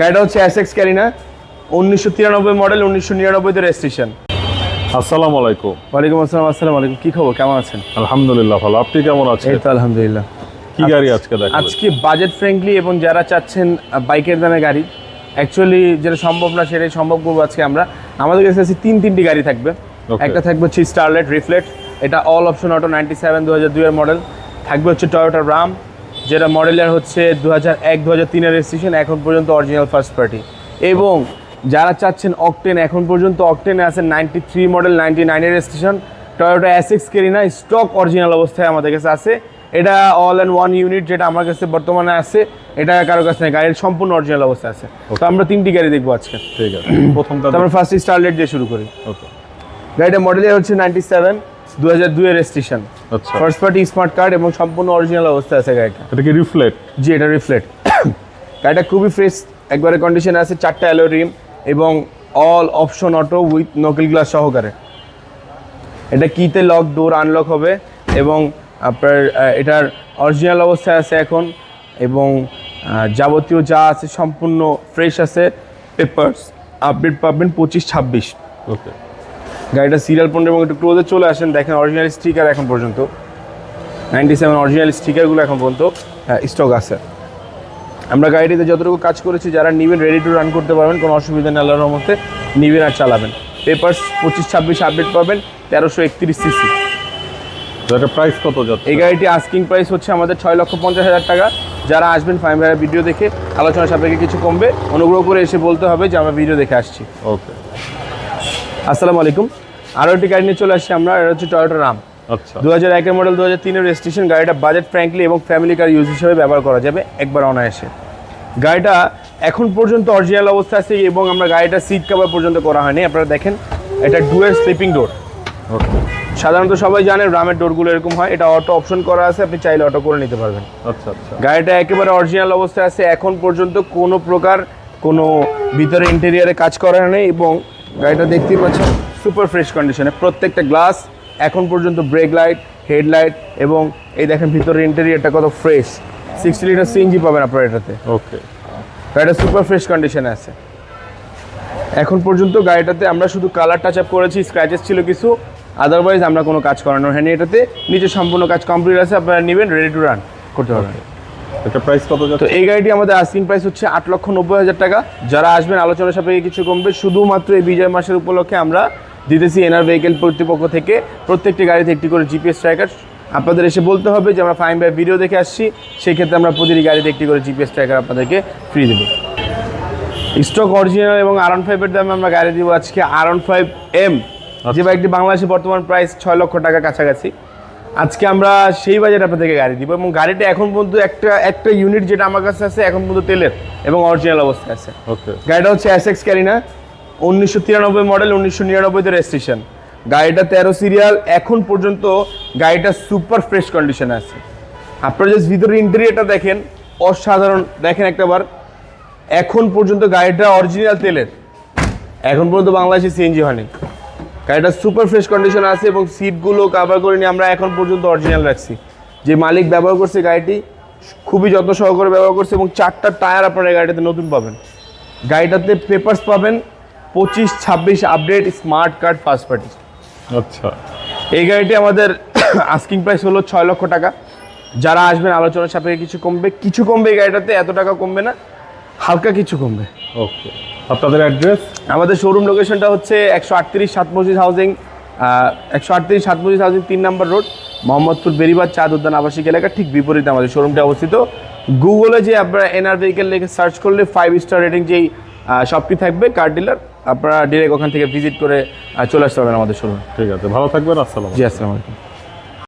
গাড়িটা হচ্ছে S x corona উনিশশো তিরানব্বই মডেল উনিশশো নিরানব্বই নিরানব্বইতে রেজিস্ট্রেশন আসসালামু আলাইকুম। ওয়ালাইকুম আসসালাম আসসালামু আলাইকুম কি খবর কেমন আছেন? আলহামদুলিল্লাহ ভালো। আপনি কেমন আছেন? এই তো আলহামদুলিল্লাহ। কি গাড়ি আজকে দেখাবেন? আজকে বাজেট ফ্রেন্ডলি এবং যারা চাচ্ছেন বাইকের দামে গাড়ি অ্যাকচুয়ালি যেটা সম্ভব না সেটাই সম্ভব করব আজকে আমরা। আমাদের কাছে আছে তিন তিনটি গাড়ি থাকবে। একটা থাকবে হচ্ছে স্টারলেট রিফ্লেক্ট এটা all option auto ninety seven দু হাজার দুইয়ের মডেল থাকবে হচ্ছে টয়োটা রাম যেটা মডেলের হচ্ছে দু হাজার এক দু হাজার তিনের রেজিস্ট্রেশন এখন পর্যন্ত অরিজিনাল ফার্স্ট পার্টি এবং যারা চাচ্ছেন অকটেন এখন পর্যন্ত অকটেনে আছে নাইনটি থ্রি মডেল নাইনটি নাইনের registration Toyota SX Carina stock original অবস্থায় আমাদের কাছে আছে। এটা অল অ্যান্ড ওয়ান ইউনিট যেটা আমার কাছে বর্তমানে আছে। এটা কারও কাছে নেই গাড়ির সম্পূর্ণ অরিজিনাল অবস্থায় আছে। তো আমরা তিনটি গাড়ি দেখব আজকে। ঠিক আছে। প্রথমটা তো আমরা ফার্স্ট স্টারলেট দিয়ে শুরু করি। ওকে গাড়িটা মডেলের হচ্ছে নাইনটি সেভেন দু হাজার দুইয়ের রেজিস্ট্রেশন আচ্ছা। ফার্স্ট পার্টি স্মার্ট কার্ড এবং সম্পূর্ণ অরিজিনাল অবস্থায় আছে গাড়িটা। এটা কি রিফ্লেক্ট জি এটা রিফ্লেক্ট গাড়িটা খুবই ফ্রেশ একবারে কন্ডিশনে আছে চারটা অ্যালো রিম এবং অল অপশন অটো উইথ নকেল গ্লাস সহকারে। এটা কিতে লক ডোর আনলক হবে এবং আপনার এটার অরিজিনাল অবস্থায় আছে এখন এবং যাবতীয় যা আছে সম্পূর্ণ ফ্রেশ আছে পেপার্স আপডেট পাবেন পঁচিশ ছাব্বিশ। ওকে গাড়িটা সিরিয়াল পনেরো এবং একটু ক্লোজে চলে আসেন দেখেন অরিজিনাল স্টিকার এখন পর্যন্ত। নাইনটি সেভেন অরিজিনাল স্টিকারগুলো এখন পর্যন্ত স্টক আছে। আমরা গাড়িটিতে যতটুকু কাজ করেছি যারা নিবেন রেডি টু রান করতে পারবেন কোনো অসুবিধা নেই আল্লাহর মধ্যে নিবেন আর চালাবেন। পেপার্স পঁচিশ ছাব্বিশ আপডেট পাবেন তেরোশো একত্রিশ সিসি প্রাইস কত যাচ্ছে? এই গাড়িটি আস্কিং প্রাইস হচ্ছে আমাদের ছয় লক্ষ পঞ্চাশ হাজার টাকা। যারা আসবেন ফাইভ হাজার ভিডিও দেখে আলোচনা সাপেক্ষে কিছু কমবে। অনুগ্রহ করে এসে বলতে হবে যে আমরা ভিডিও দেখে আসছি। ওকে আসসালামু আলাইকুম। আরও একটি গাড়ি নিয়ে চলে আসছি আমরা এটা হচ্ছে টয়োটা রাম আচ্ছা। দু হাজার একের মডেল দু হাজার তিনের রেজিস্ট্রেশন গাড়িটা বাজেট ফ্র্যাঙ্কলি এবং ফ্যামিলি কার ইউজ হিসেবে ব্যবহার করা যাবে একবার অনায়াসে। গাড়িটা এখন পর্যন্ত অরিজিনাল অবস্থা আছে এবং আমরা গাড়িটা সিট কভার পর্যন্ত করা হয়নি আপনারা দেখেন এটা ডুয়েল স্লিপিং ডোর ওকে। সাধারণত সবাই জানেন রামের ডোরগুলো এরকম হয় এটা অটো অপশন করা আছে আপনি চাইলে অটো করে নিতে পারবেন। আচ্ছা আচ্ছা। গাড়িটা একেবারে অরিজিনাল অবস্থায় আছে এখন পর্যন্ত কোনো প্রকার কোনো ভিতরে ইন্টেরিয়ারে কাজ করা নেই এবং গাড়িটা দেখতেই পাচ্ছেন সুপার ফ্রেশ কন্ডিশনে প্রত্যেকটা গ্লাস এখন পর্যন্ত ব্রেক লাইট হেডলাইট এবং এই দেখেন ভিতরে ইন্টেরিয়ারটা কত ফ্রেশ সিক্সটি লিটার সিএনজি পাবেন আপনার এটাতে। ওকে গাড়িটা সুপার ফ্রেশ কন্ডিশনে আছে। এখন পর্যন্ত গাড়িটাতে আমরা শুধু কালার টাচ আপ করেছি স্ক্র্যাচেস ছিল কিছু। আদারওয়াইজ আমরা কোনো কাজ করানো হয়নি এটাতে। নিচে সম্পূর্ণ কাজ কমপ্লিট আছে আপনারা নেবেন রেডি টু রান করতে পারবেন। এটা প্রাইস কত তো এই গাড়িটি আমাদের আস্কিং প্রাইস হচ্ছে আট লক্ষ নব্বই হাজার টাকা। যারা আসবেন আলোচনা সাপেক্ষে কিছু কমবে। শুধুমাত্র এই বিজয় মাসের উপলক্ষে আমরা দিতেছি এনআর ভেহিকেল কর্তৃপক্ষ থেকে। প্রত্যেকটি গাড়িতে একটি করে জিপিএস ট্র্যাকার আপনাদের এসে বলতে হবে যে আমরা ফাইন বাই ভিডিও দেখে আসছি। সেই ক্ষেত্রে আমরা প্রতিটি গাড়িতে একটি করে জিপিএস ট্র্যাকার আপনাদেরকে ফ্রি দেবো। স্টক অরিজিনাল এবং আরন ফাইভের দামে আমরা গাড়ি দিব আজকে আরন ফাইভ এম যে বাইকটি বাংলাদেশে বর্তমান প্রাইস ছয় লক্ষ টাকা কাছাকাছি। আজকে আমরা সেই বাজেট আপনাদেরকে গাড়ি দিব এবং গাড়িটা এখন পর্যন্ত একটা একটা ইউনিট যেটা আমার কাছে আছে এখন পর্যন্ত তেলের এবং অরিজিনাল অবস্থায় আছে। ওকে গাড়িটা হচ্ছে এস এক্স ক্যারিনা উনিশশো তিরানব্বই মডেল উনিশশো নিরানব্বইতে রেজিস্ট্রেশন গাড়িটা তেরো সিরিয়াল এখন পর্যন্ত গাড়িটা সুপার ফ্রেশ কন্ডিশনে আছে। আপনারা জাস্ট ভিতরে ইন্টেরিয়রটা দেখেন অসাধারণ। দেখেন একটাবার। এখন পর্যন্ত গাড়িটা অরিজিনাল তেলের। এখন পর্যন্ত বাংলাদেশে সিএনজি হয়নি। গাড়িটা সুপার ফ্রেশ কন্ডিশন আছে এবং সিটগুলো কাভার করে নিয়ে আমরা এখন পর্যন্ত অরিজিনাল রাখছি। যে মালিক ব্যবহার করছে গাড়িটি খুবই যত্ন সহকারে ব্যবহার করছে এবং চারটা টায়ার আপনারা এই গাড়িটাতে নতুন পাবেন। গাড়িটাতে পেপার্স পাবেন পঁচিশ ছাব্বিশ update smart card first party আচ্ছা। এই গাড়িটি আমাদের আস্কিং প্রাইস হলো ছয় লক্ষ টাকা। যারা আসবেন আলোচনার সাপেক্ষে কিছু কমবে কিছু কমবে এই গাড়িটাতে এত টাকা কমবে না। হালকা কিছু কমবে। ওকে। আপনাদের অ্যাড্রেস? আমাদের শোরুম লোকেশনটা হচ্ছে একশো আটত্রিশ সাত মসজিদ হাউজিং একশো আটত্রিশ সাত মসজিদ হাউজিং তিন নম্বর রোড মোহাম্মদপুর বেরিবাদ চাঁদ উদ্যান আবাসিক এলাকা ঠিক বিপরীতে আমাদের শোরুমটা অবস্থিত। গুগলে যে আপনারা এনআর ভেহিকেল লিখে সার্চ করলে ফাইভ স্টার রেটিং যেই শপটি থাকবে কার ডিলার আপনারা ডিরেক্ট ওখান থেকে ভিজিট করে চলে আসতে পারবেন আমাদের শোরুমে ঠিক আছে ভালো থাকবেন আসসালাম জি আসসালামু আলাইকুম।